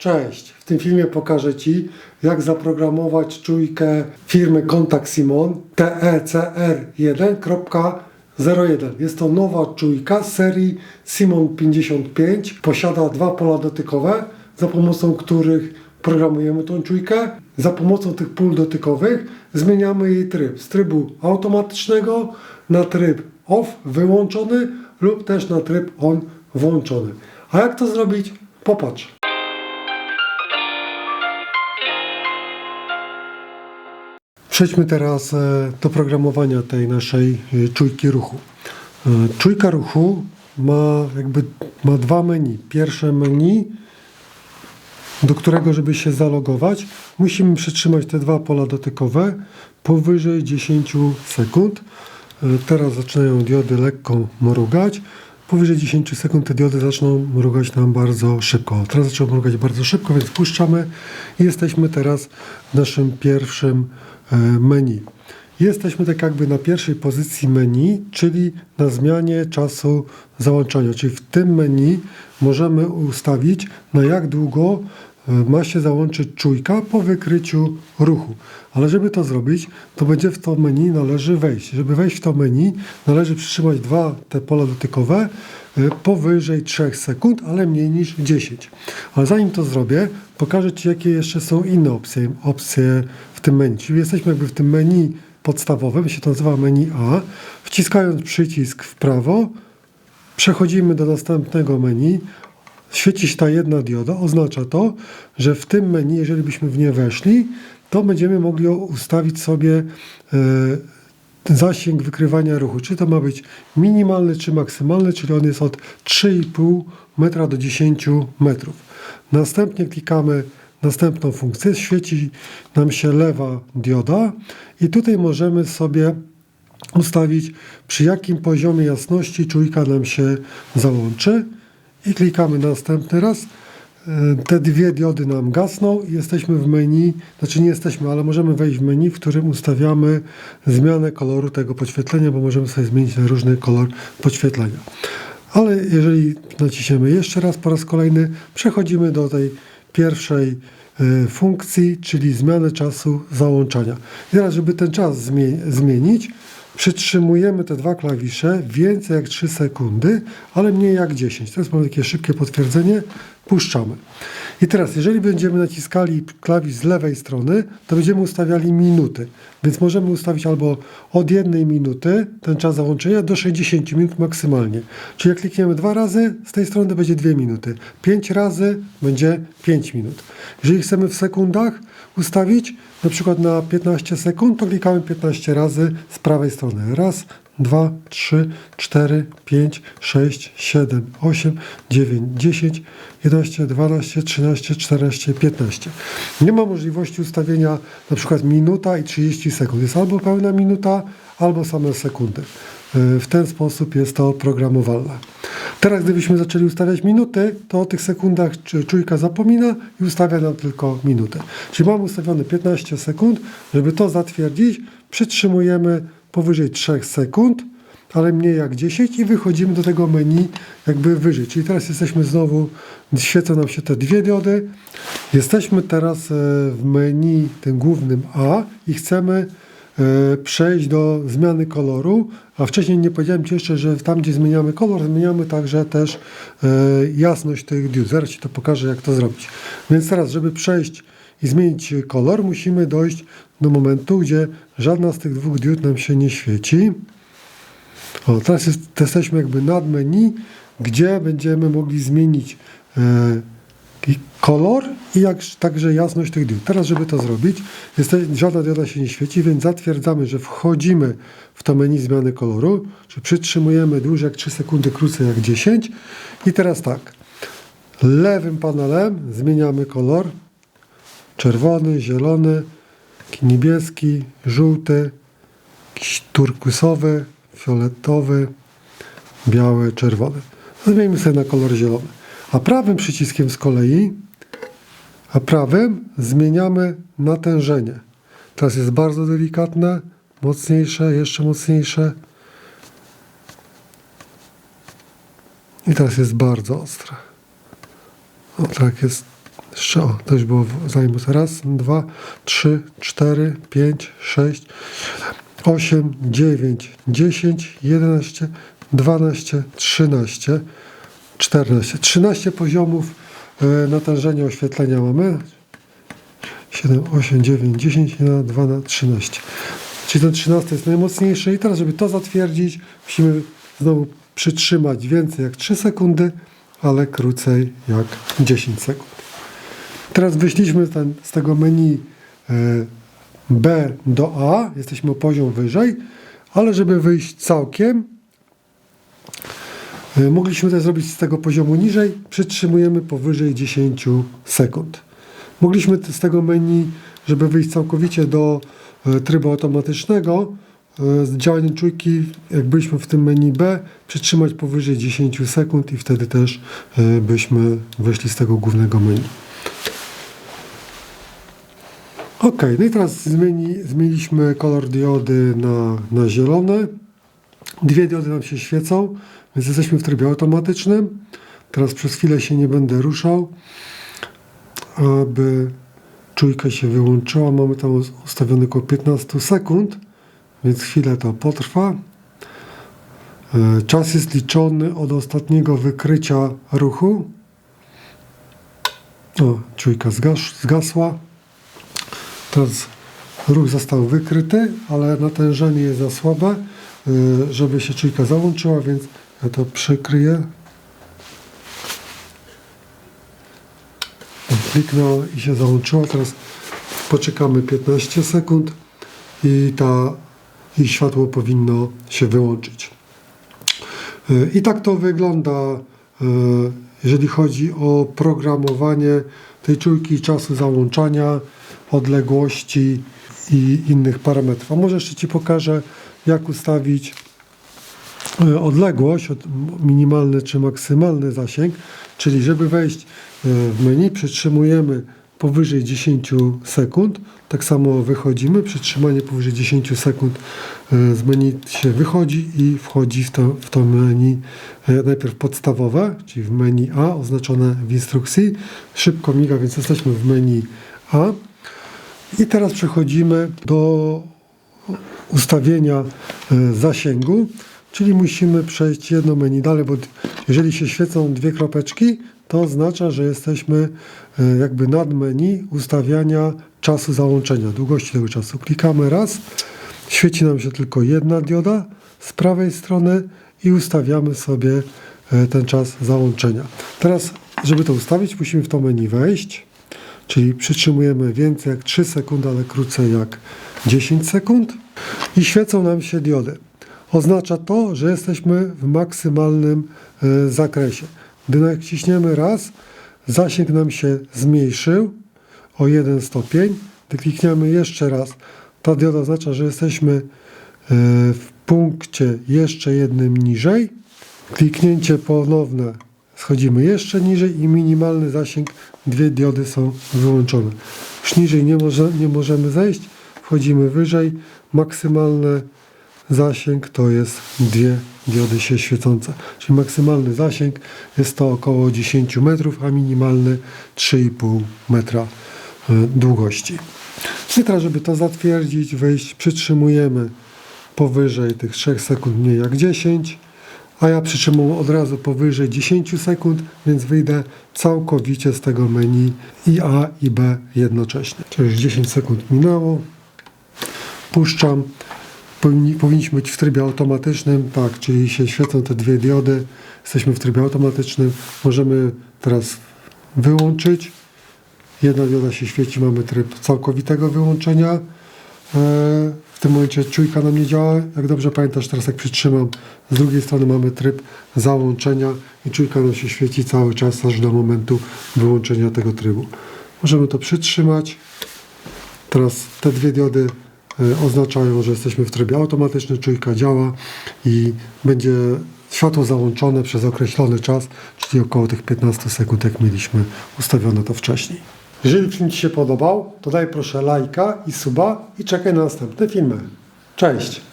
Cześć! W tym filmie pokażę Ci, jak zaprogramować czujkę firmy Contact Simon E TECR1.01. Jest to nowa czujka z serii Simon 55. Posiada dwa pola dotykowe, za pomocą których programujemy tą czujkę. Za pomocą tych pól dotykowych zmieniamy jej tryb z trybu automatycznego na tryb off wyłączony lub też na tryb on włączony. A jak to zrobić? Popatrz. Przejdźmy teraz e, do programowania tej naszej e, czujki ruchu. E, Czujka ruchu ma jakby ma dwa menu. Pierwsze menu, do którego, żeby się zalogować, musimy przytrzymać te dwa pola dotykowe powyżej 10 sekund. Teraz zaczynają diody lekko mrugać. Powyżej 10 sekund te diody zaczną mrugać nam bardzo szybko. Teraz zaczęły mrugać bardzo szybko, więc puszczamy i jesteśmy teraz w naszym pierwszym menu. Jesteśmy tak jakby na pierwszej pozycji menu, czyli na zmianie czasu załączania. Czyli w tym menu możemy ustawić na jak długo e, ma się załączyć czujka po wykryciu ruchu. Ale żeby to zrobić, to będzie w to menu należy wejść. Żeby wejść w to menu, należy przytrzymać dwa te pola dotykowe e, powyżej 3 sekund, ale mniej niż 10. Ale zanim to zrobię, pokażę Ci, jakie jeszcze są inne opcje, opcje w tym menu. Czyli jesteśmy jakby w tym menu podstawowym, się to nazywa menu A. Wciskając przycisk w prawo, przechodzimy do następnego menu. Świeci się ta jedna dioda, oznacza to, że w tym menu, jeżeli byśmy w nie weszli, to będziemy mogli ustawić sobie e, zasięg wykrywania ruchu. Czy to ma być minimalny, czy maksymalny, czyli on jest od 3,5 metra do 10 metrów. Następnie klikamy następną funkcję, świeci nam się lewa dioda i tutaj możemy sobie ustawić przy jakim poziomie jasności czujka nam się załączy i klikamy następny raz. E, Te dwie diody nam gasną i jesteśmy w menu, znaczy nie jesteśmy, ale możemy wejść w menu, w którym ustawiamy zmianę koloru tego podświetlenia, bo możemy sobie zmienić na różny kolor podświetlenia. Ale jeżeli naciśniemy jeszcze raz po raz kolejny, przechodzimy do tej pierwszej e, funkcji, czyli zmiany czasu załączania. I teraz, żeby ten czas zmie- zmienić, przytrzymujemy te dwa klawisze więcej jak 3 sekundy, ale mniej jak 10. Teraz mamy takie szybkie potwierdzenie, puszczamy. I teraz, jeżeli będziemy naciskali klawisz z lewej strony, to będziemy ustawiali minuty. Więc możemy ustawić albo od jednej minuty ten czas załączenia do 60 minut maksymalnie. Czyli jak klikniemy dwa razy, z tej strony to będzie 2 minuty. 5 razy będzie 5 minut. Jeżeli chcemy w sekundach ustawić, na przykład na 15 sekund, to klikamy 15 razy z prawej strony. Raz, dwa, trzy, cztery, pięć, sześć, siedem, osiem, dziewięć, dziesięć, jedenaście, dwanaście, trzynaście, czternaście, piętnaście. Nie ma możliwości ustawienia na przykład minuta i 30 sekund. Jest albo pełna minuta, albo same sekundy. Y, W ten sposób jest to programowalne. Teraz gdybyśmy zaczęli ustawiać minuty, to o tych sekundach czujka zapomina i ustawia nam tylko minutę. Czyli mamy ustawione 15 sekund. Żeby to zatwierdzić, przytrzymujemy powyżej 3 sekund, ale mniej jak 10 i wychodzimy do tego menu jakby wyżej. Czyli teraz jesteśmy znowu, świecą nam się te dwie diody. Jesteśmy teraz e, w menu tym głównym A i chcemy przejść do zmiany koloru, a wcześniej nie powiedziałem Ci jeszcze, że tam gdzie zmieniamy kolor, zmieniamy także też e, jasność tych diod. Zaraz Ci to pokażę jak to zrobić. Więc teraz, żeby przejść i zmienić kolor, musimy dojść do momentu, gdzie żadna z tych dwóch diod nam się nie świeci. O, teraz jest, jesteśmy jakby nad menu, gdzie będziemy mogli zmienić e, kolor i jak, także jasność tych diod. Teraz, żeby to zrobić, jeste, żadna dioda się nie świeci, więc zatwierdzamy, że wchodzimy w to menu zmiany koloru, że przytrzymujemy dłużej jak 3 sekundy, krócej jak 10 i teraz tak, lewym panelem zmieniamy kolor, czerwony, zielony, niebieski, żółty, turkusowy, fioletowy, biały, czerwony. Zmienimy sobie na kolor zielony. A prawym przyciskiem z kolei, a prawym zmieniamy natężenie. Teraz jest bardzo delikatne, mocniejsze, jeszcze mocniejsze. I teraz jest bardzo ostre. O tak jest Jeszcze, o, to już było zajmus. Raz, dwa, trzy, cztery, pięć, sześć, osiem, dziewięć, dziesięć, jedenaście, dwanaście, trzynaście, czternaście. Trzynaście poziomów e, natężenia oświetlenia mamy. 7, 8, 9, 10, 1, 2 na 13. Czyli ten 13 jest najmocniejszy i teraz, żeby to zatwierdzić, musimy znowu przytrzymać więcej jak 3 sekundy, ale krócej jak 10 sekund. Teraz wyszliśmy ten, z tego menu e, B do A, jesteśmy o poziom wyżej, ale żeby wyjść całkiem, mogliśmy to zrobić z tego poziomu niżej, przytrzymujemy powyżej 10 sekund. Mogliśmy z tego menu, żeby wyjść całkowicie do e, trybu automatycznego, e, z działaniem czujki, jak byliśmy w tym menu B, przytrzymać powyżej 10 sekund i wtedy też e, byśmy wyszli z tego głównego menu. Ok, no i teraz zmieni, zmieniliśmy kolor diody na, na zielony. Dwie diody nam się świecą, więc jesteśmy w trybie automatycznym. Teraz przez chwilę się nie będę ruszał, aby czujka się wyłączyła. Mamy tam us- ustawione około 15 sekund, więc chwilę to potrwa. E, Czas jest liczony od ostatniego wykrycia ruchu. O, czujka zgas, zgasła. Teraz ruch został wykryty, ale natężenie jest za słabe, y, żeby się czujka załączyła, więc ja to przykryję. Kliknął i się załączyła. Teraz poczekamy 15 sekund i, ta, i światło powinno się wyłączyć. Y, I tak to wygląda, y, jeżeli chodzi o programowanie tej czujki czasu załączania, odległości i innych parametrów. A może jeszcze Ci pokażę, jak ustawić odległość, od- minimalny czy maksymalny zasięg, czyli żeby wejść y, w menu, przytrzymujemy powyżej 10 sekund, tak samo wychodzimy, przytrzymanie powyżej 10 sekund y, z menu się wychodzi i wchodzi w to, w to menu najpierw podstawowe, czyli w menu A oznaczone w instrukcji, szybko miga, więc jesteśmy w menu A. I teraz przechodzimy do ustawienia e, zasięgu, czyli musimy przejść jedno menu dalej, bo jeżeli się świecą dwie kropeczki, to oznacza, że jesteśmy e, jakby nad menu ustawiania czasu załączenia, długości tego czasu. Klikamy raz, świeci nam się tylko jedna dioda z prawej strony i ustawiamy sobie e, ten czas załączenia. Teraz, żeby to ustawić, musimy w to menu wejść. Czyli przytrzymujemy więcej jak 3 sekundy, ale krócej jak 10 sekund i świecą nam się diody. Oznacza to, że jesteśmy w maksymalnym e, zakresie. Gdy naciśniemy raz, zasięg nam się zmniejszył o 1 stopień. Gdy klikniemy jeszcze raz, ta dioda oznacza, że jesteśmy e, w punkcie jeszcze jednym niżej. Kliknięcie ponowne schodzimy jeszcze niżej i minimalny zasięg, dwie diody są wyłączone. Już niżej nie, może, nie możemy zejść, wchodzimy wyżej, maksymalny zasięg to jest dwie diody się świecące. Czyli maksymalny zasięg jest to około 10 metrów, a minimalny 3,5 metra e, długości. I teraz, żeby to zatwierdzić, wejść, przytrzymujemy powyżej tych 3 sekund, mniej jak 10, a ja przytrzymam od razu powyżej 10 sekund, więc wyjdę całkowicie z tego menu i A i B jednocześnie. Czyli już 10 sekund minęło. Puszczam. Powinni, powinniśmy być w trybie automatycznym, tak, czyli się świecą te dwie diody. Jesteśmy w trybie automatycznym. Możemy teraz wyłączyć. Jedna dioda się świeci, mamy tryb całkowitego wyłączenia. E, W tym momencie czujka nam nie działa. Jak dobrze pamiętasz, teraz jak przytrzymam, z drugiej strony mamy tryb załączenia i czujka nam się świeci cały czas, aż do momentu wyłączenia tego trybu. Możemy to przytrzymać. Teraz te dwie diody oznaczają, że jesteśmy w trybie automatycznym, czujka działa i będzie światło załączone przez określony czas, czyli około tych 15 sekund, jak mieliśmy ustawione to wcześniej. Jeżeli film Ci się podobał, to daj proszę lajka i suba i czekaj na następne filmy. Cześć!